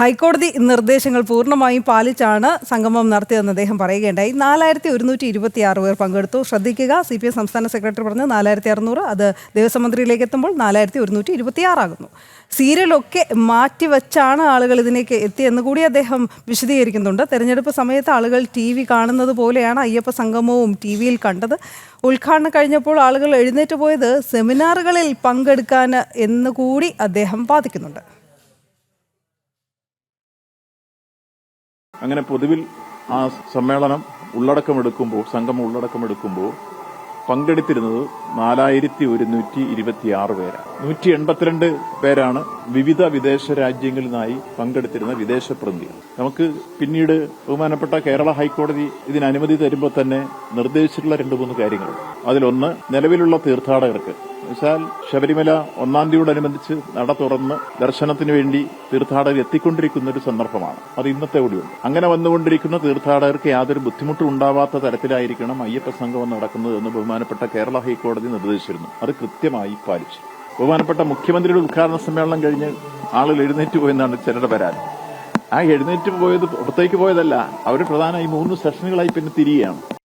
ഹൈക്കോടതി നിർദ്ദേശങ്ങൾ പൂർണമായും പാലിച്ചാണ് സംഗമം നടത്തിയതെന്ന് അദ്ദേഹം പറയുകയുണ്ടായി. നാലായിരത്തി ഒരുന്നൂറ്റി ഇരുപത്തി ആറ് പേർ പങ്കെടുത്തു. ശ്രദ്ധിക്കുക സി പി എം സംസ്ഥാന സെക്രട്ടറി പറഞ്ഞു നാലായിരത്തി അറുന്നൂറ് അത് ദേവസ്വം മന്ത്രിയിലേക്ക് എത്തുമ്പോൾ നാലായിരത്തി ഒരുന്നൂറ്റി ഇരുപത്തി ആറാകുന്നു സീരിയലൊക്കെ മാറ്റിവെച്ചാണ് ആളുകൾ ഇതിലേക്ക് എത്തിയെന്ന് കൂടി അദ്ദേഹം വിശദീകരിക്കുന്നുണ്ട്. തെരഞ്ഞെടുപ്പ് സമയത്ത് ആളുകൾ ടി വി കാണുന്നത് പോലെയാണ് അയ്യപ്പ സംഗമവും ടി വിയിൽ കണ്ടത്. ഉദ്ഘാടനം കഴിഞ്ഞപ്പോൾ ആളുകൾ എഴുന്നേറ്റ് പോയത് സെമിനാറുകളിൽ പങ്കെടുക്കാൻ എന്ന് കൂടി അദ്ദേഹം വാദിക്കുന്നുണ്ട്. അങ്ങനെ പൊതുവിൽ ആ സമ്മേളനം ഉള്ളടക്കമെടുക്കുമ്പോൾ സംഗമം ഉള്ളടക്കമെടുക്കുമ്പോൾ പങ്കെടുത്തിരുന്നത് നാലായിരത്തി ഒരുന്നൂറ്റി ഇരുപത്തിയാറ് പേരാണ്. നൂറ്റി എൺപത്തിരണ്ട് പേരാണ് വിവിധ വിദേശ രാജ്യങ്ങളിൽ നിന്നായി പങ്കെടുത്തിരുന്ന വിദേശ പ്രതിനിധികൾ. നമുക്ക് പിന്നീട് ബഹുമാനപ്പെട്ട കേരള ഹൈക്കോടതി ഇതിന് അനുമതി തരുമ്പോൾ തന്നെ നിർദ്ദേശിച്ചിട്ടുള്ള രണ്ട് മൂന്ന് കാര്യങ്ങൾ അതിലൊന്ന് നിലവിലുള്ള തീർത്ഥാടകർക്ക് വെച്ചാൽ ശബരിമല ഒന്നാം തീയോടനുബന്ധിച്ച് നട തുറന്ന് ദർശനത്തിന് വേണ്ടി തീർത്ഥാടകർ എത്തിക്കൊണ്ടിരിക്കുന്ന ഒരു സന്ദർഭമാണ്. അത് ഇന്നത്തെ കൂടിയുണ്ട്. അങ്ങനെ വന്നുകൊണ്ടിരിക്കുന്ന തീർത്ഥാടകർക്ക് യാതൊരു ബുദ്ധിമുട്ടും ഉണ്ടാവാത്ത തരത്തിലായിരിക്കണം അയ്യപ്പ സംഗമം നടക്കുന്നത് എന്ന് ബഹുമാനപ്പെട്ട കേരള ഹൈക്കോടതി നിർദ്ദേശിച്ചിരുന്നു. അത് കൃത്യമായി പാലിച്ചു. ബഹുമാനപ്പെട്ട മുഖ്യമന്ത്രിയുടെ ഉദ്ഘാടന സമ്മേളനം കഴിഞ്ഞ് ആളുകൾ എഴുന്നേറ്റ് പോയെന്നാണ് ചിലരുടെ പരാതി. ആ എഴുന്നേറ്റ് പോയത് പുറത്തേക്ക് പോയതല്ല അവർ പ്രധാനമായി മൂന്ന് സെഷനുകളായി പിന്നെ തിരികെയാണ്